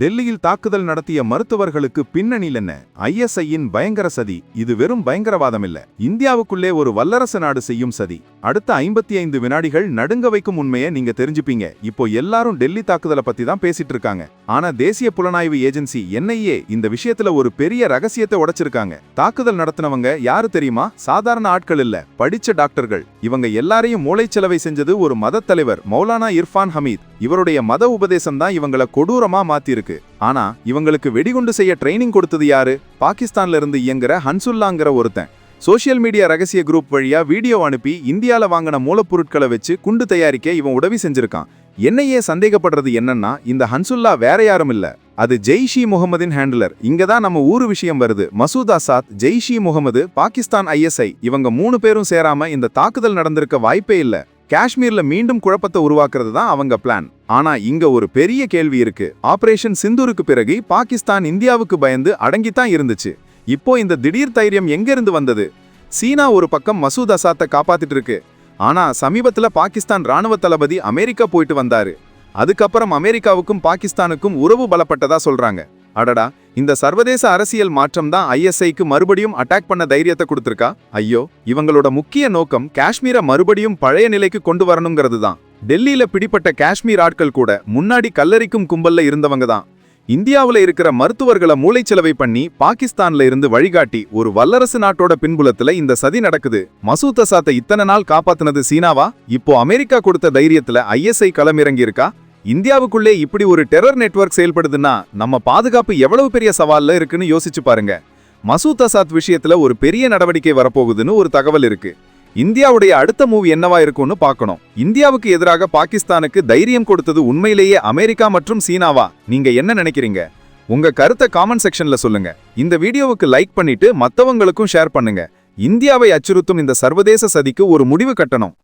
டெல்லியில் தாக்குதல் நடத்திய மருத்துவர்களுக்கு பின்னணியில் என்ன ஐஎஸ்ஐயின் பயங்கர சதி. இது வெறும் பயங்கரவாதம் இல்ல இந்தியாவுக்குள்ளே ஒரு வல்லரசு நாடு செய்யும் சதி. அடுத்த ஐம்பத்தி ஐந்து வினாடிகள் நடுங்க வைக்கும் உண்மையை நீங்க தெரிஞ்சுப்பீங்க. இப்போ எல்லாரும் டெல்லி தாக்குதலை பத்தி தான் பேசிட்டு இருக்காங்க. ஆனா தேசிய புலனாய்வு ஏஜென்சி என்ஐஏ இந்த விஷயத்துல ஒரு பெரிய ரகசியத்தை உடைச்சிருக்காங்க. தாக்குதல் நடத்தினவங்க யாரு தெரியுமா? சாதாரண ஆட்கள் இல்ல. படிச்ச டாக்டர்கள். இவங்க எல்லாரையும் மூளைச்சலவை செஞ்சது ஒரு மத தலைவர் மௌலானா இர்ஃபான் ஹமீத். இவருடைய மத உபதேசம் தான் இவங்கள கொடூரமா மாத்திருக்கு ஆனா இவங்களுக்கு வெடிகுண்டு செய்ய ட்ரைனிங் கொடுத்தது யாரு? பாகிஸ்தான்ல இருந்து இயங்குற ஹன்சுல்லாங்கிற ஒருத்தன். சோஷியல் மீடியா ரகசிய குரூப் வழியா வீடியோ அனுப்பி இந்தியால வாங்கின மூலப்பொருட்களை வச்சு குண்டு தயாரிக்க இவன் உதவி செஞ்சிருக்கான். என்னையே சந்தேகப்படுறது என்னன்னா இந்த ஹன்சுல்லா வேற யாரும் இல்ல. அது ஜெய்ஷி முகமதின் ஹேண்டிலர் இங்க தான் நம்ம ஊரு விஷயம் வருது. மசூத் அசாத் ஜெய்ஷி முகமது பாகிஸ்தான் ஐஎஸ்ஐ இவங்க மூணு பேரும் சேராம இந்த தாக்குதல் நடந்திருக்க வாய்ப்பே இல்லை. காஷ்மீர்ல மீண்டும் குழப்பத்தை உருவாக்குறது தான் அவங்க பிளான் ஆனா இங்க ஒரு பெரிய கேள்வி இருக்கு. ஆபரேஷன் சிந்தூருக்கு பிறகு பாகிஸ்தான் இந்தியாவுக்கு பயந்து அடங்கித்தான் இருந்துச்சு. இப்போ இந்த திடீர் தைரியம் எங்கிருந்து வந்தது? சீனா ஒரு பக்கம் மசூத் அசாத்தை காப்பாத்திட்டு இருக்கு ஆனா சமீபத்துல பாகிஸ்தான் ராணுவ தளபதி அமெரிக்கா போயிட்டு வந்தாரு. அதுக்கப்புறம் அமெரிக்காவுக்கும் பாகிஸ்தானுக்கும் உறவு பலப்பட்டதா சொல்றாங்க. அடடா இந்த சர்வதேச அரசியல் மாற்றம் தான் ஐஎஸ்ஐக்கு மறுபடியும் அட்டாக் பண்ண தைரியத்தை கொடுத்துருக்கா? ஐயோ இவங்களோட முக்கிய நோக்கம் காஷ்மீரை மறுபடியும் பழைய நிலைக்கு கொண்டு வரணுங்கிறது தான். டெல்லியில பிடிப்பட்ட காஷ்மீர் ஆட்கள் கூட முன்னாடி கல்லறிக்கும் கும்பல்ல இருந்தவங்க தான். இந்தியாவுல இருக்கிற மருத்துவர்களை மூளைச்சலவை பண்ணி பாகிஸ்தான்ல இருந்து வழிகாட்டி ஒரு வல்லரசு நாட்டோட பின்புலத்துல இந்த சதி நடக்குது. மசூத் அசாத்தை இத்தனை நாள் காப்பாத்துனது சீனாவா? இப்போ அமெரிக்கா கொடுத்த தைரியத்துல ஐஎஸ்ஐ களமிறங்கி இருக்கா இந்தியாவுக்குள்ளே இப்படி ஒரு டெரர் நெட்வொர்க் செயல்படுதுன்னா நம்ம பாதுகாப்பு எவ்வளவு பெரிய சவாலில் இருக்குன்னு யோசிச்சு பாருங்க. மசூத் அசாத் விஷயத்துல ஒரு பெரிய நடவடிக்கை வரப்போகுதுன்னு ஒரு தகவல் இருக்கு. இந்தியாவுடைய அடுத்த மூவ் என்னவா இருக்கும்னு பார்க்கணும். இந்தியாவுக்கு எதிராக பாகிஸ்தானுக்கு தைரியம் கொடுத்தது உண்மையிலேயே அமெரிக்கா மற்றும் சீனாவா? நீங்க என்ன நினைக்கிறீங்க? உங்க கருத்தை காமெண்ட் செக்ஷன்ல சொல்லுங்க. இந்த வீடியோவுக்கு லைக் பண்ணிட்டு மத்தவங்களுக்கும் ஷேர் பண்ணுங்க. இந்தியாவை அச்சுறுத்தும் இந்த சர்வதேச சதிக்கு ஒரு முடிவு கட்டணும்.